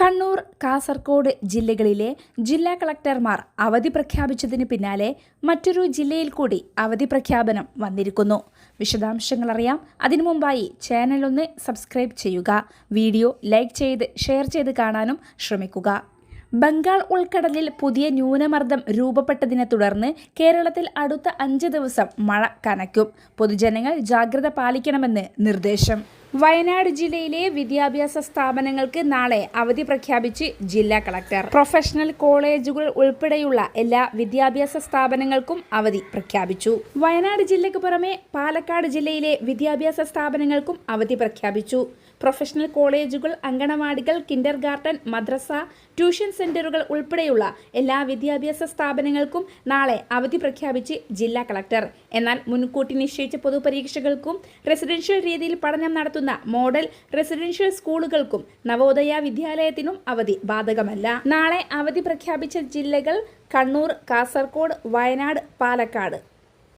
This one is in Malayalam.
കണ്ണൂർ കാസർഗോഡ് ജില്ലകളിലെ ജില്ലാ കളക്ടർമാർ അവധി പ്രഖ്യാപിച്ചതിന് പിന്നാലെ മറ്റൊരു ജില്ലയിൽ കൂടി അവധി പ്രഖ്യാപനം വന്നിരിക്കുന്നു. വിശദാംശങ്ങൾ അറിയാം. അതിനു മുമ്പായി ചാനൽ ഒന്ന് സബ്സ്ക്രൈബ് ചെയ്യുക. വീഡിയോ ലൈക്ക് ചെയ്ത് ഷെയർ ചെയ്ത് കാണാനും ശ്രമിക്കുക. ബംഗാൾ ഉൾക്കടലിൽ പുതിയ ന്യൂനമർദ്ദം രൂപപ്പെട്ടതിനെ തുടർന്ന് കേരളത്തിൽ അടുത്ത അഞ്ച് ദിവസം മഴ കനയ്ക്കും പൊതുജനങ്ങൾ ജാഗ്രത പാലിക്കണമെന്ന് നിർദ്ദേശം. വയനാട് ജില്ലയിലെ വിദ്യാഭ്യാസ സ്ഥാപനങ്ങൾക്ക് നാളെ അവധി പ്രഖ്യാപിച്ച് ജില്ലാ കളക്ടർ. പ്രൊഫഷണൽ കോളേജുകൾ ഉൾപ്പെടെയുള്ള എല്ലാ വിദ്യാഭ്യാസ സ്ഥാപനങ്ങൾക്കും അവധി പ്രഖ്യാപിച്ചു. വയനാട് ജില്ലയ്ക്ക് പുറമെ പാലക്കാട് ജില്ലയിലെ വിദ്യാഭ്യാസ സ്ഥാപനങ്ങൾക്കും അവധി പ്രഖ്യാപിച്ചു. പ്രൊഫഷണൽ കോളേജുകൾ അങ്കണവാടികൾ കിൻഡർ ഗാർട്ടൻ മദ്രസ ട്യൂഷൻ സെന്ററുകൾ ഉൾപ്പെടെയുള്ള എല്ലാ വിദ്യാഭ്യാസ സ്ഥാപനങ്ങൾക്കും നാളെ അവധി പ്രഖ്യാപിച്ച് ജില്ലാ കളക്ടർ. എന്നാൽ മുൻകൂട്ടി നിശ്ചയിച്ച പൊതുപരീക്ഷകൾക്കും റെസിഡൻഷ്യൽ രീതിയിൽ പഠനം നടത്തുന്ന മോഡൽ റെസിഡൻഷ്യൽ സ്കൂളുകൾക്കും നവോദയ വിദ്യാലയത്തിനും അവധി ബാധകമല്ല. നാളെ അവധി പ്രഖ്യാപിച്ച ജില്ലകൾ കണ്ണൂർ കാസർഗോഡ് വയനാട് പാലക്കാട്.